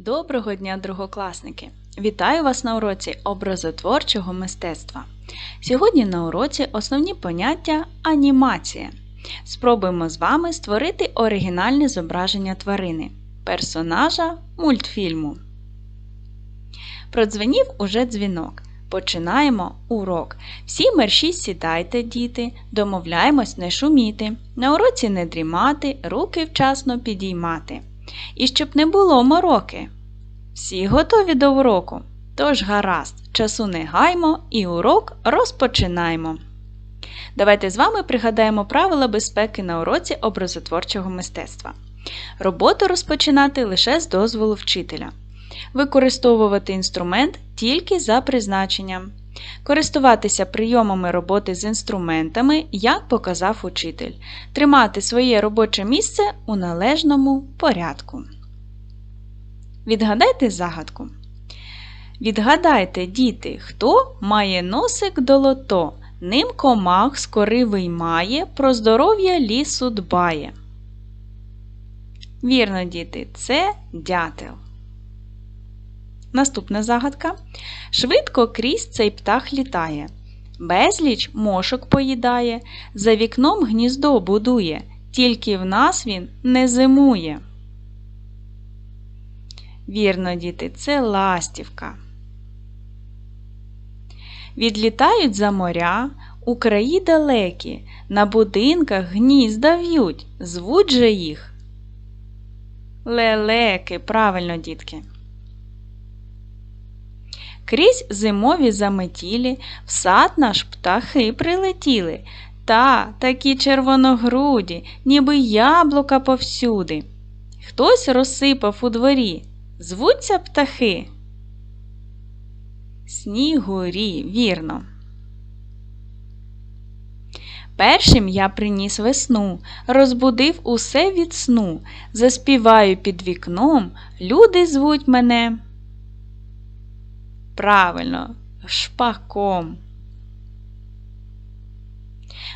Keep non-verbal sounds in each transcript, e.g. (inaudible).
Доброго дня, другокласники! Вітаю вас на уроці образотворчого мистецтва. Сьогодні на уроці основні поняття анімація. Спробуємо з вами створити оригінальне зображення тварини, персонажа мультфільму. Продзвенів уже дзвінок. Починаємо урок. Всі мерші сідайте, діти, домовляємось не шуміти, на уроці не дрімати, руки вчасно підіймати. І щоб не було мороки. Всі готові до уроку. Тож гаразд, часу не гаймо і урок розпочинаємо. Давайте з вами пригадаємо правила безпеки на уроці образотворчого мистецтва. Роботу розпочинати лише з дозволу вчителя. Використовувати інструмент тільки за призначенням. Користуватися прийомами роботи з інструментами, як показав учитель. Тримати своє робоче місце у належному порядку. Відгадайте загадку. Відгадайте, діти, хто має носик долото, ним комах скоривий має, про здоров'я лісу дбає. Вірно, діти, це дятел. Наступна загадка. Швидко крізь цей птах літає. Безліч мошок поїдає, за вікном гніздо будує, тільки в нас він не зимує. Вірно, діти, це ластівка. Відлітають за моря, у краї далекі, на будинках гнізда в'ють, звуть же їх. Лелеки, правильно, дітки. Крізь зимові заметілі, в сад наш птахи прилетіли, та такі червоногруді, ніби яблука повсюди. Хтось розсипав у дворі, звуться птахи. Снігурі, вірно. Першим я приніс весну, розбудив усе від сну, заспіваю під вікном, люди звуть мене. Правильно, шпаком.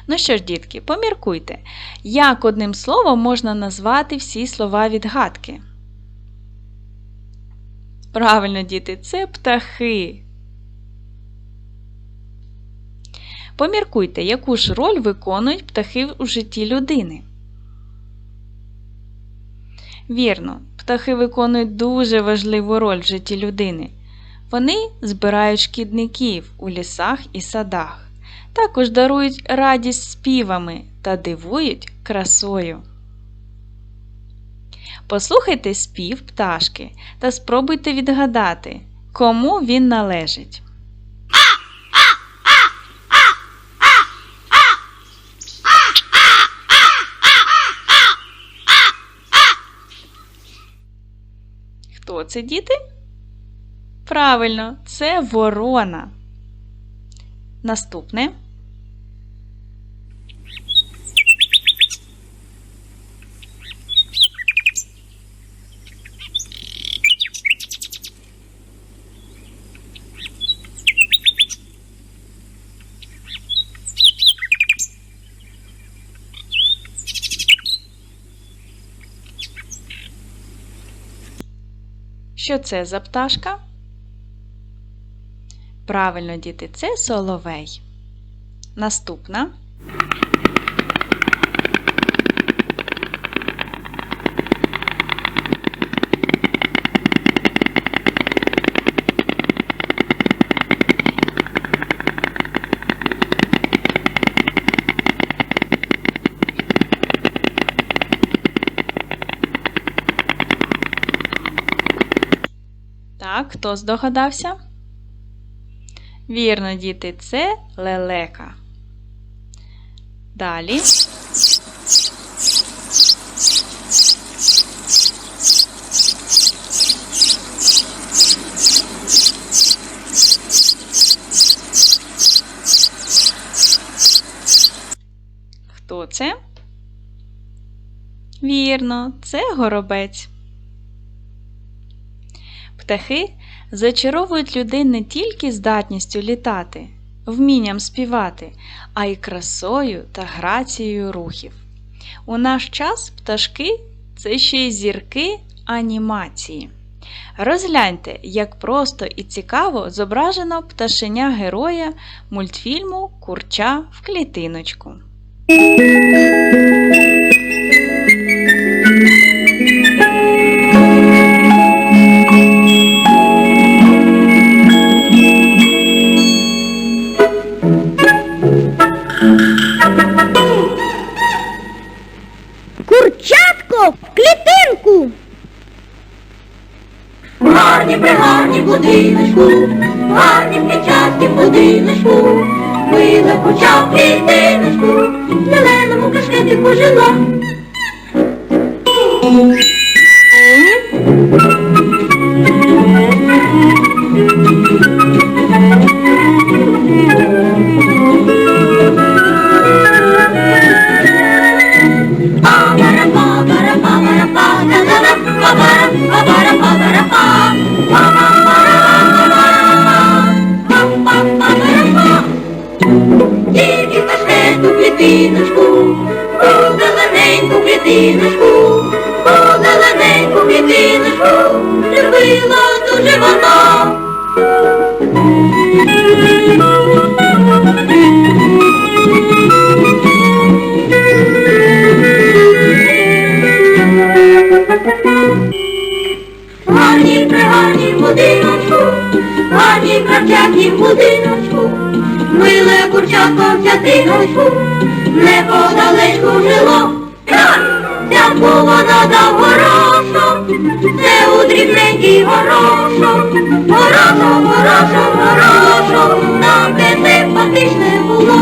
Ну що ж, дітки, поміркуйте, як одним словом можна назвати всі слова відгадки? Правильно, діти, це птахи. Поміркуйте, яку ж роль виконують птахи у житті людини. Вірно, птахи виконують дуже важливу роль в житті людини. Вони збирають шкідників у лісах і садах, також дарують радість співами та дивують красою. Послухайте спів пташки та спробуйте відгадати, кому він належить. Хто це діти? Правильно, це ворона. Наступне. Що це за пташка? Правильно, діти, це соловей. Наступна. Так, хто здогадався? Вірно, діти, це лелека. Далі. Хто це? Вірно, це горобець. Птахи зачаровують людей не тільки здатністю літати, вмінням співати, а й красою та грацією рухів. У наш час пташки це ще й зірки анімації. Розгляньте, як просто і цікаво зображено пташеня героя мультфільму Курча в клітиночку. Будиночку, гарні печатки будиночку, мила почав в клітиночку, в зеленому кашкеті жила. Цятиночку, неподалечку жило. там було надав горошок, це у дрібненький горошок, горошок, горошок, горошок, нам те симпатичне було.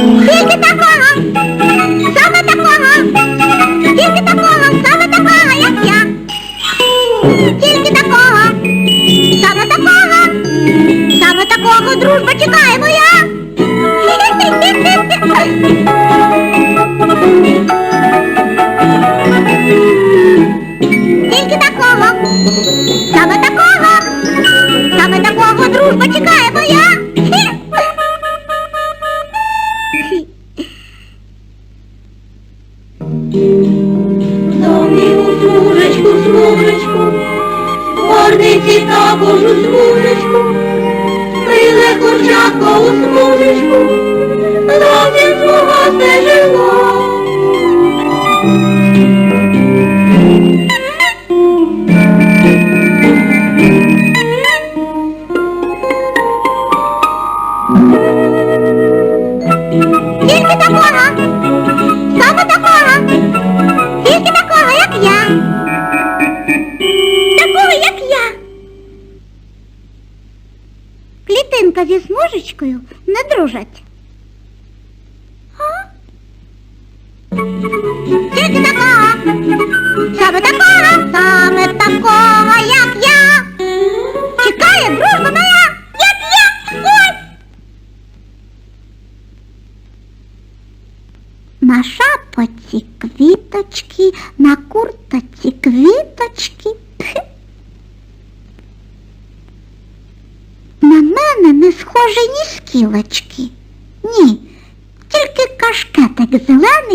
Тільки такого, саме такого, тільки такого, саме такого, як я. Тільки такого, саме такого, саме такого дружба чекає Домів у смужечку, смужечку, горниці також у смужечку, миле курчатко у смужечку, зовсім свого все жило. Смужечкою не дружать. Тільки такого, саме такого, саме такого, як я. Чекає дружба моя, як я. Ой! На шапоці квіточки, на куртоці квіточки. Мене не скілочки. Ні, тільки кашкетик зелений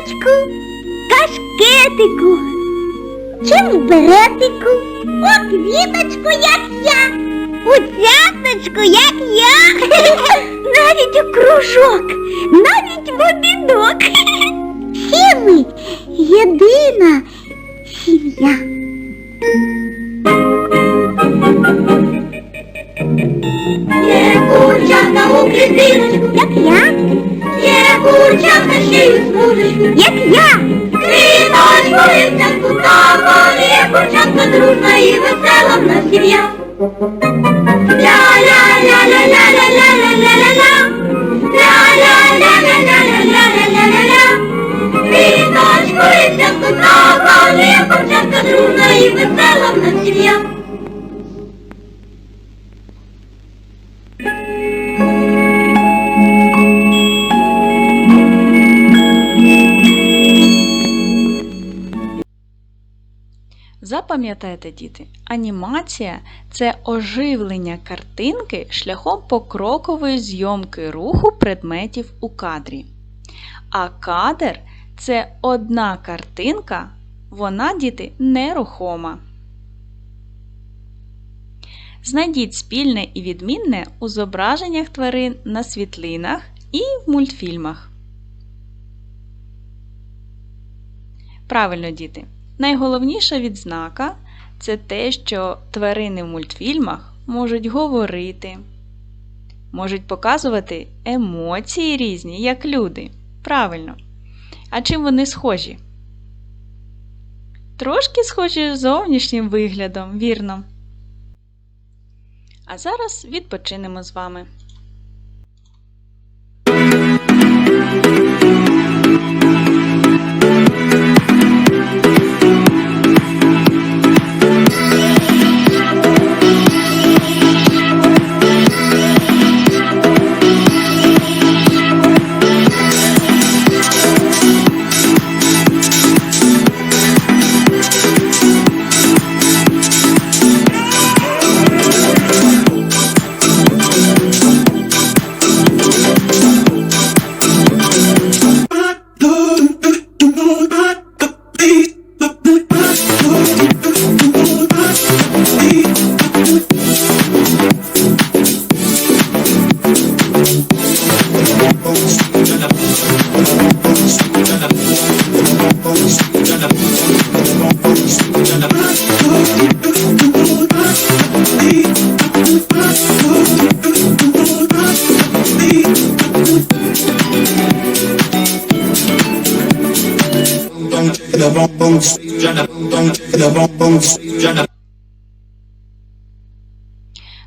Клітиночку, кашкетику, чим беретику, у квіточку, як я, у цяточку, як я, (laughs) навіть у кружок, навіть в обідок. (laughs) Всі ми єдина сім'я. Є курчатка у клітиночку, Як я, є курчатка ще смужечку. як я, Квіточку листянку тако, є курчатка дружна і весела в нас сім'я. Ля-ля-ля-ля-ля-ля-ля-ля-ля-ля. Ля-ля-ля-ля-ля-ля-ля-ля-ля-ля. Квіточку листянку тако, є курчатка дружна і весела в нас сім'я. Запам'ятайте, діти, анімація це оживлення картинки шляхом покрокової зйомки руху предметів у кадрі. А кадр це одна картинка, вона, діти, нерухома. Знайдіть спільне і відмінне у зображеннях тварин на світлинах і в мультфільмах. Правильно, діти. Найголовніша відзнака це те, що тварини в мультфільмах можуть говорити, можуть показувати емоції різні, як люди. Правильно. А чим вони схожі? Трошки схожі зовнішнім виглядом, вірно. А зараз відпочинемо з вами.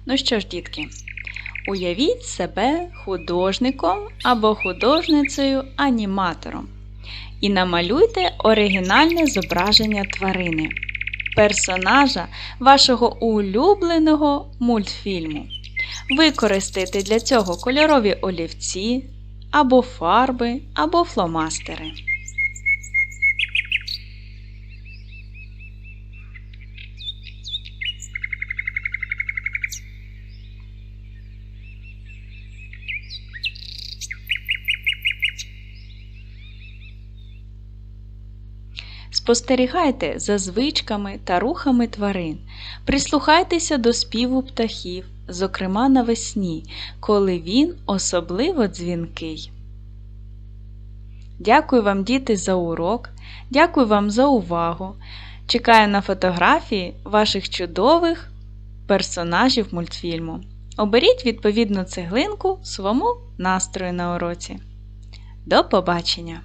Ну що ж, дітки, уявіть себе художником або художницею-аніматором і намалюйте оригінальне зображення тварини, персонажа вашого улюбленого мультфільму. Використайте для цього кольорові олівці, або фарби, або фломастери. Спостерігайте за звичками та рухами тварин, прислухайтеся до співу птахів, зокрема навесні, коли він особливо дзвінкий. Дякую вам, діти, за урок. Дякую вам за увагу. Чекаю на фотографії ваших чудових персонажів мультфільму. Оберіть відповідну цеглинку своєму настрою на уроці. До побачення!